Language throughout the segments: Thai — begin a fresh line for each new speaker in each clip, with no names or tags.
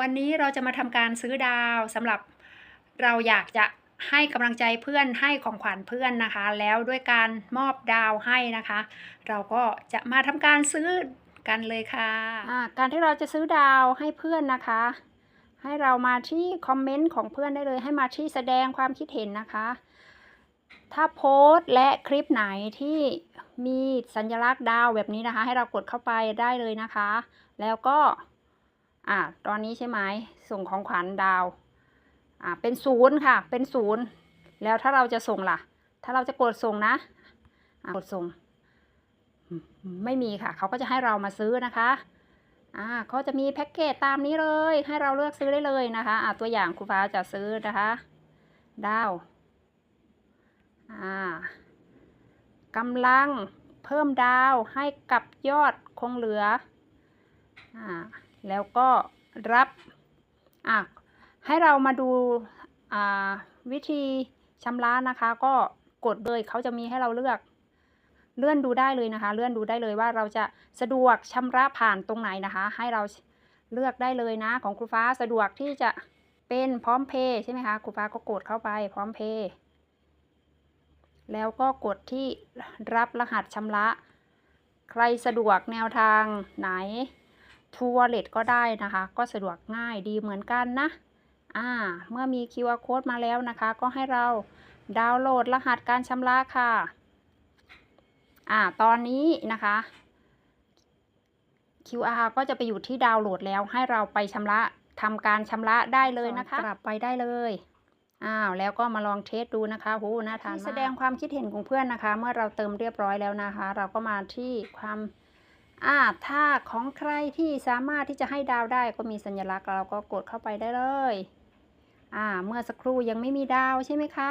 วันนี้เราจะมาทำการซื้อดาวสำหรับเราอยากจะให้กำลังใจเพื่อนให้ของขวัญเพื่อนนะคะ แล้วด้วยการมอบดาวให้นะคะ เราก็จะมาทำการซื้อกันเลยค่ะการที่เราจะซื้อดาวให้เพื่อนนะคะ ให้เรามาที่คอมเมนต์ของเพื่อนได้เลยให้มาที่แสดงความคิดเห็นนะคะ ถ้าโพสต์และคลิปไหนที่มีสัญลักษณ์ดาวแบบนี้นะคะ ให้เรากดเข้าไปได้เลยนะคะ แล้วก็ อ่าตอนนี้ใช่ไหมส่งของขวัญดาวอ่าเป็นศูนย์ค่ะ เป็นศูนย์แล้วถ้าเราจะส่งล่ะ ถ้าเราจะกดส่งนะอ่ากดส่ง ไม่มีค่ะ เขาก็จะให้เรามาซื้อนะคะอ่าเขาจะมีแพ็กเกจตามนี้เลย ให้เราเลือกซื้อได้เลยนะคะอ่าตัวอย่างครูฟ้าจะซื้อนะคะดาวอ่ากำลังเพิ่มดาวให้กับยอดคงเหลืออ่า แล้วก็รับอะให้เรามาดูอ่าวิธีชำระนะคะ ก็กดเลยเขาจะมีให้เราเลือก เลื่อนดูได้เลยนะคะ เลื่อนดูได้เลยว่าเราจะสะดวกชำระผ่านตรงไหนนะคะ ให้เราเลือกได้เลยนะ ของครูฟ้าสะดวกที่จะเป็นพร้อมเพย์ใช่ไหมคะครูฟ้าก็กดเข้าไปพร้อมเพย์แล้วก็กดที่รับรหัสชำระ ใครสะดวกแนวทางไหน ทัวร์เลตก็ได้นะคะ ก็สะดวกง่ายดีเหมือนกันนะอ่าเมื่อมี QR code มาแล้วนะคะ ก็ให้เราดาวน์โหลดรหัสการชำระค่ะอ่าตอนนี้นะคะ QR ก็จะไปอยู่ที่ดาวน์โหลดแล้วให้เราไปชำระทำการชำระได้เลยนะคะ กลับไปได้เลยอ้าวแล้วก็มาลองเทสดูนะคะโหน่าทานมากแสดงความคิดเห็นของเพื่อนนะคะ เมื่อเราเติมเรียบร้อยแล้วนะคะ เราก็มาที่ความ อ่าถ้าของใครที่สามารถที่จะให้ดาวได้ก็มีสัญลักษณ์เราก็กดเข้าไปได้เลยอ่าเมื่อสักครู่ยังไม่มีดาวใช่ไหมคะ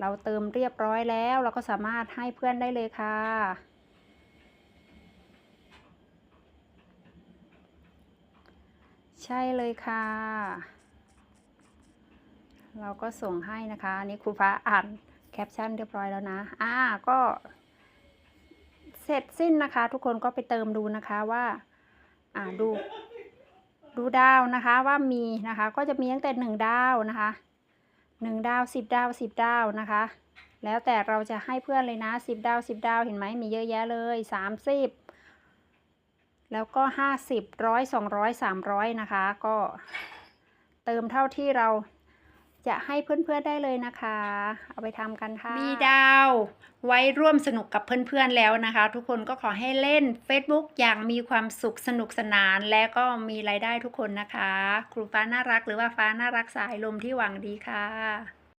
เราเติมเรียบร้อยแล้ว เราก็สามารถให้เพื่อนได้เลยค่ะ ใช่เลยค่ะ เราก็ส่งให้นะคะนนี้ครูฟ้าอ่านแคปชั่นเรียบร้อยแล้วนะอ่าก็ เสร็จสิ้นนะคะ ทุกคนก็ไปเติมดูนะคะว่า อ่าดู ดูดาวนะคะว่ามีนะคะ ก็จะมีตั้งแต่หนึ่งดาวนะคะหนึ่งดาวสิบดาวสิบดาวนะคะ แล้วแต่เราจะให้เพื่อนเลยนะสิบดาวสิบดาวเห็นไหมมีเยอะแยะเลยสามสิบแล้วก็ห้าสิบร้อยสองร้อยสามร้อยนะคะ ก็เติมเท่าที่เรา จะให้เพื่อนๆได้เลยนะคะ เอาไปทำกันค่ะ มีดาวไว้ร่วมสนุกกับเพื่อนๆแล้วนะคะ ทุกคนก็ขอให้เล่น Facebook อย่างมีความสุขสนุกสนานและก็มีรายได้ทุกคนนะคะ ครูฟ้าน่ารักหรือว่าฟ้าน่ารักสายลมที่หวังดีค่ะ